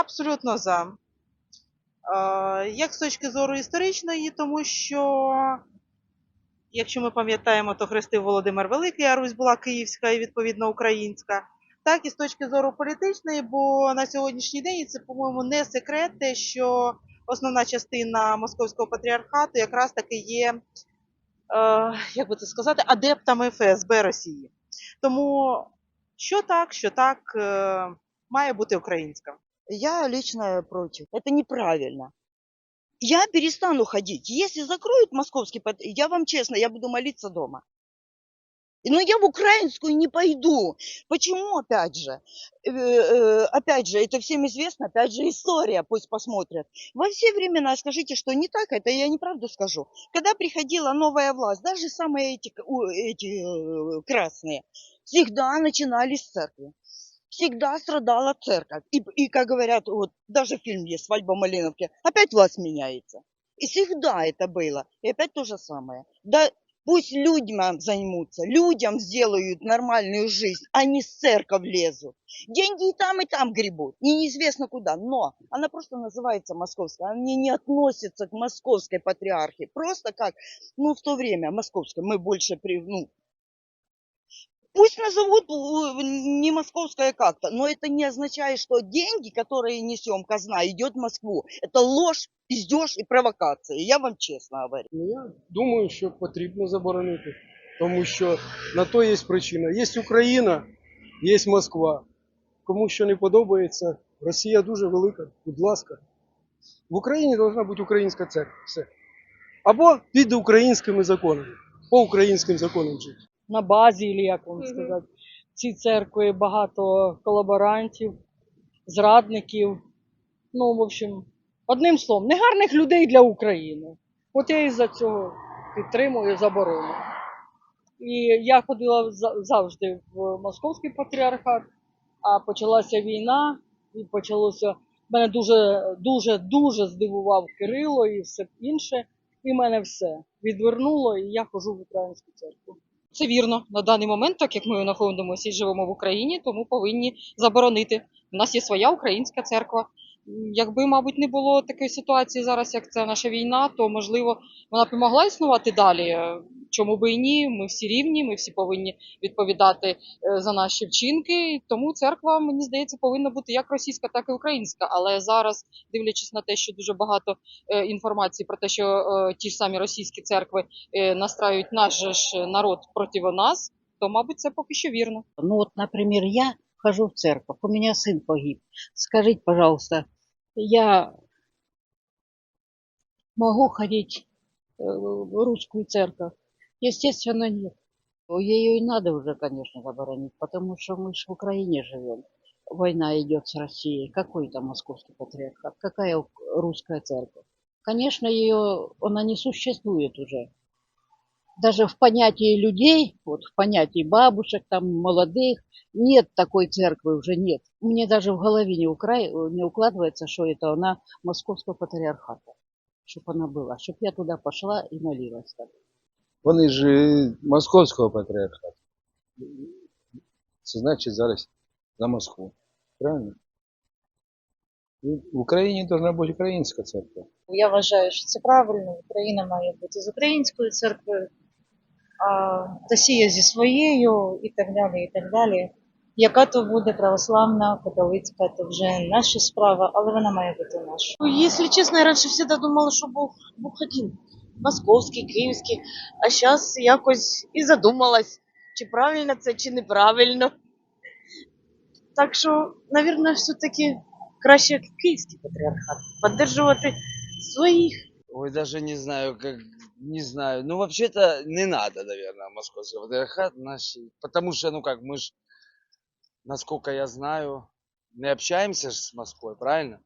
абсолютно за. Е, Як з точки зору історичної, тому що, якщо ми пам'ятаємо, то хрестив Володимир Великий, а Русь була київська і відповідно українська. Так і з точки зору політичної, бо на сьогоднішній день це, по-моєму, не секрет, те, що основна частина московського патріархату якраз таки є, е, як би це сказати, адептами ФСБ Росії. Тому що так, що так, е, має бути українська. Я лично против. Это неправильно. Я перестану ходить. Если закроют московский я вам честно, я буду молиться дома. Но я в украинскую не пойду. Почему, опять же? Э, э, Опять же, это всем известно, опять же, история, пусть посмотрят. Во все времена скажите, что не так, это я неправду скажу. Когда приходила новая власть, даже самые эти, эти э, красные, всегда начинали с церкви. Всегда страдала церковь. И, и, как говорят, вот даже фильм есть «Свадьба в Малиновке», опять власть меняется. И всегда это было. И опять то же самое. Да пусть людям займутся, людям сделают нормальную жизнь, а не с церковь лезут. Деньги и там, и там гребут. И неизвестно куда. Но она просто называется московская. Она не, относится к московской патриархии. Просто как, ну, в то время московской. Мы больше, при, ну, Пусть назовут э, московская как-то, но это не означает, что деньги, которые несем казна, идет в Москву. Это ложь, пиздеж и провокация. Я вам честно говорю. Ну, я думаю, що потрібно заборонити, тому що на то є причина. Є Україна, є Москва. Кому що не подобається, Росія дуже велика, будь ласка. В Україні повинна бути українська церква. Все. Або під українськими законами, по українським законам жити. на базі, і як вам сказати, Ці церкви багато колаборантів, зрадників. Ну, в общем, одним словом, негарних людей для України. От я із-за цього підтримую заборону. І я ходила завжди в московський патріархат, а почалася війна, і почалося. Мене дуже, дуже, дуже здивував Кирило і все інше. І мене все відвернуло, і я ходжу в українську церкву. Це вірно на даний момент, так як ми знаходимося і живемо в Україні, тому повинні заборонити. У нас є своя українська церква. Якби, мабуть, не було такої ситуації зараз, як це наша війна, то можливо вона б і могла існувати далі. Чому би і ні? Ми всі рівні, ми всі повинні відповідати е, за наші вчинки. Тому церква, мені здається, повинна бути як російська, так і українська. Але зараз, дивлячись на те, що дуже багато е, інформації про те, що е, ті ж самі російські церкви настраюють наш же ж народ проти нас, то, мабуть, це поки що вірно. Ну вот, например, я хожу в церковь, у меня сын погиб. Скажите, пожалуйста, я могу ходить в русскую церковь? Естественно, нет. Ее и надо уже, конечно, заборонить, потому что мы же в Украине живем. Война идет с Россией. Какой там московский патриархат? Какая русская церковь? Конечно, ее, она не существует уже. Даже в понятии людей, вот в понятии бабушек, там, молодых, нет такой церкви уже нет. Мне даже в голове не, укра- не укладывается, что это она московского патриархата. Чтобы она была. Чтобы я туда пошла и молилась. Так. Вони ж е, московського патріархату. Це значить зараз за Москву. Правильно? І в Україні повинна бути українська церква. Я вважаю, що це правильно. Україна має бути з українською церквою, а Росія зі своєю і так далі. і так далі. Яка то буде православна, католицька, то вже наша справа, але вона має бути наша. Ну, Если честно, я раньше всегда думала, що Бог, Бог один. Московський, київський. А зараз якось і задумалась, чи правильно це, чи неправильно. Так що, мабуть, все-таки краще київський патріархат. Поддержувати своїх. Ой, даже не знаю, как, не знаю. Ну, вообще-то не надо, наверное, московский патриархат наш, потому что, ну как, мы ж, насколько я знаю, не общаемся ж с Москвой, правильно?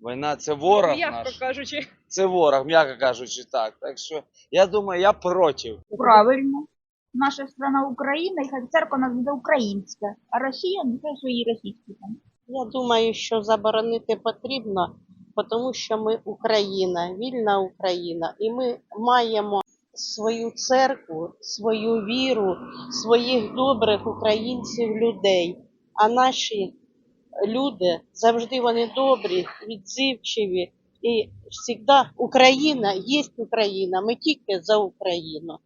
Война це ворог наш. кажучи. Це ворог, м'яко кажучи так. Так що, я думаю, я проти. Правильно. Наша страна Україна, і хай церква нас буде українська, а Росія нехай свої російські там. Я думаю, що заборонити потрібно, тому що ми Україна, вільна Україна, і ми маємо свою церкву, свою віру, своїх добрих українців, людей. А наші люди, завжди вони добрі, відзивчиві. І завжди Україна є Україна. Ми тільки за Україну.